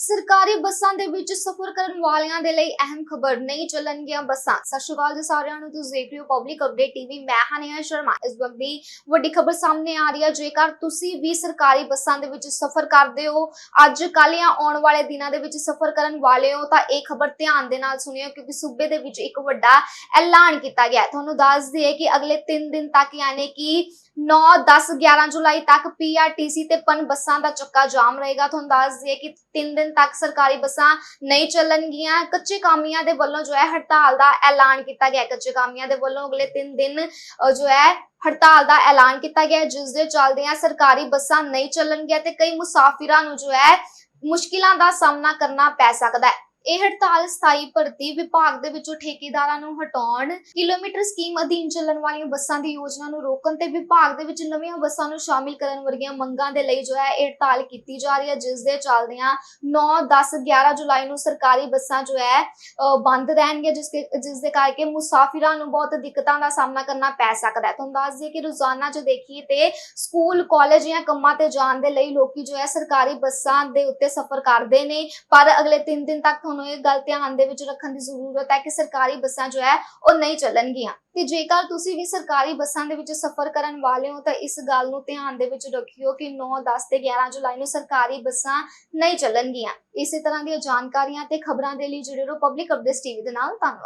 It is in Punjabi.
ਸਰਕਾਰੀ ਬੱਸਾਂ ਦੇ ਵਿੱਚ ਸਫ਼ਰ ਕਰਨ ਵਾਲਿਆਂ ਦੇ ਲਈ ਅਹਿਮ ਖਬਰ ਨਹੀਂ ਚੱਲਣਗੀਆਂ ਬੱਸਾਂ। ਸਤਿ ਸ਼੍ਰੀ ਅਕਾਲ ਜੀ ਸਾਰਿਆਂ ਨੂੰ, ਤੁਸੀਂ ਦੇਖ ਰਹੇ ਹੋ ਪਬਲਿਕ ਅਪਡੇਟ ਟੀਵੀ ਮੈਂ ਹਨੀਆ ਸ਼ਰਮਾ। ਇਸ ਵਕਤ ਦੀ ਵੱਡੀ ਖਬਰ ਸਾਹਮਣੇ ਆ ਰਹੀ ਹੈ। ਜੇਕਰ ਤੁਸੀਂ ਵੀ ਸਰਕਾਰੀ ਬੱਸਾਂ ਦੇ ਵਿੱਚ ਸਫ਼ਰ ਕਰਦੇ ਹੋ, ਅੱਜ ਕੱਲ੍ਹ ਜਾਂ ਆਉਣ ਵਾਲੇ ਦਿਨਾਂ ਦੇ ਵਿੱਚ ਸਫ਼ਰ ਕਰਨ ਵਾਲੇ ਹੋ, ਤਾਂ ਇਹ ਖਬਰ ਧਿਆਨ ਦੇ ਨਾਲ ਸੁਣਿਓ, ਕਿਉਂਕਿ ਸੂਬੇ ਦੇ ਵਿੱਚ ਇੱਕ ਵੱਡਾ ਐਲਾਨ ਕੀਤਾ ਗਿਆ ਤੁਹਾਨੂੰ ਦੱਸ ਦਈਏ ਕਿ ਅਗਲੇ 3 ਦਿਨ ਤੱਕ ਯਾਨੀ ਕਿ 9 10 11 ਜੁਲਾਈ ਤੱਕ ਪੀਆਰਟੀਸੀ ਤੇ ਪਨ ਬੱਸਾਂ ਦਾ ਚੱਕਾ ਜਾਮ ਰਹੇਗਾ। ਤੁਹਾਨੂੰ ਦੱਸ ਦਈਏ ਕਿ 3 ਦਿਨ ਤੱਕ ਸਰਕਾਰੀ ਬੱਸਾਂ ਨਹੀਂ ਚੱਲਣਗੀਆਂ। ਕੱਚੇ ਕਾਮਿਆਂ ਦੇ ਵੱਲੋਂ ਜੋ ਹੈ ਹੜਤਾਲ ਦਾ ਐਲਾਨ ਕੀਤਾ ਗਿਆ। ਕੱਚੇ ਕਾਮਿਆਂ ਦੇ ਵੱਲੋਂ ਅਗਲੇ 3 ਦਿਨ ਜੋ ਹੈ ਹੜਤਾਲ ਦਾ ਐਲਾਨ ਕੀਤਾ ਗਿਆ। ਹੈ, ਜਿਸ ਦੇ ਚੱਲਦਿਆਂ ਸਰਕਾਰੀ ਬੱਸਾਂ ਨਹੀਂ ਚੱਲਣਗੀਆਂ ਤੇ ਕਈ ਮੁਸਾਫਿਰਾਂ ਨੂੰ ਜੋ ਹੈ ਮੁਸ਼ਕਿਲਾਂ ਦਾ ਸਾਹਮਣਾ ਕਰਨਾ ਪੈ ਸਕਦਾ ਹੈ। ਇਹ ਹੜਤਾਲ ਸਥਾਈ ਭਰਤੀ ਵਿਭਾਗ ਦੇ ਵਿੱਚੋਂ ਠੇਕੇਦਾਰਾਂ ਨੂੰ ਹਟਾਉਣ, ਕਿਲੋਮੀਟਰ ਸਕੀਮ ਅਧੀਨ ਚੱਲਣ ਵਾਲੀਆਂ ਬੱਸਾਂ ਦੀ ਯੋਜਨਾ ਨੂੰ ਰੋਕਣ ਤੇ ਵਿਭਾਗ ਦੇ ਵਿੱਚ ਨਵੀਆਂ ਬੱਸਾਂ ਨੂੰ ਸ਼ਾਮਿਲ ਕਰਨ ਵਰਗੀਆਂ ਮੰਗਾਂ ਦੇ ਲਈ ਜੋ ਹੈ ਇਹ ਹੜਤਾਲ ਕੀਤੀ ਜਾ ਰਹੀ ਹੈ, ਜਿਸ ਦੇ ਚੱਲਦਿਆਂ 9 10 11 ਜੁਲਾਈ ਨੂੰ ਸਰਕਾਰੀ ਬੱਸਾਂ ਜੋ ਹੈ ਬੰਦ ਰਹਿਣਗੀਆਂ, ਜਿਸ ਕੇ, ਜਿਸ ਦੇ ਕਰਕੇ ਮੁਸਾਫਿਰਾਂ ਨੂੰ ਬਹੁਤ ਦਿੱਕਤਾਂ ਦਾ ਸਾਹਮਣਾ ਕਰਨਾ ਪੈ ਸਕਦਾ ਹੈ। ਤੁਹਾਨੂੰ ਦੱਸ ਦਈਏ ਕਿ ਰੋਜ਼ਾਨਾ ਜੇ ਦੇਖੀਏ ਤੇ ਸਕੂਲ, ਕਾਲਜ ਜਾਂ ਕੰਮਾਂ ਤੇ ਜਾਣ ਦੇ ਲਈ ਲੋਕੀ ਜੋ ਹੈ ਸਰਕਾਰੀ ਬੱਸਾਂ ਦੇ ਉੱਤੇ ਸਫ਼ਰ ਕਰਦੇ ਨੇ, ਪਰ ਅਗਲੇ 3 ਦਿਨ ਤੱਕ ਤੁਹਾਨੂੰ ਇਹ ਗੱਲ ਧਿਆਨ ਦੇ ਵਿੱਚ ਰੱਖਣ ਦੀ ਜ਼ਰੂਰਤ ਹੈ ਕਿ ਸਰਕਾਰੀ ਬੱਸਾਂ ਜੋ ਹੈ ਉਹ ਨਹੀਂ ਚੱਲਣਗੀਆਂ। ਤੇ ਜੇਕਰ ਤੁਸੀਂ ਵੀ ਸਰਕਾਰੀ ਬੱਸਾਂ ਦੇ ਵਿੱਚ ਸਫ਼ਰ ਕਰਨ ਵਾਲੇ ਹੋ ਤਾਂ ਇਸ ਗੱਲ ਨੂੰ ਧਿਆਨ ਦੇ ਵਿੱਚ ਰੱਖਿਓ ਕਿ 9 10 ਤੇ 11 ਜੁਲਾਈ ਨੂੰ ਸਰਕਾਰੀ ਬੱਸਾਂ ਨਹੀਂ ਚੱਲਣਗੀਆਂ। ਇਸੇ ਤਰ੍ਹਾਂ ਦੀਆਂ ਜਾਣਕਾਰੀਆਂ ਤੇ ਖਬਰਾਂ ਦੇ ਲਈ ਜੁੜੇ ਰਹੋ ਪਬਲਿਕ ਅਪਡੇਟਸ ਟੀਵੀ ਦੇ ਨਾਲ। ਧੰਨਵਾਦ।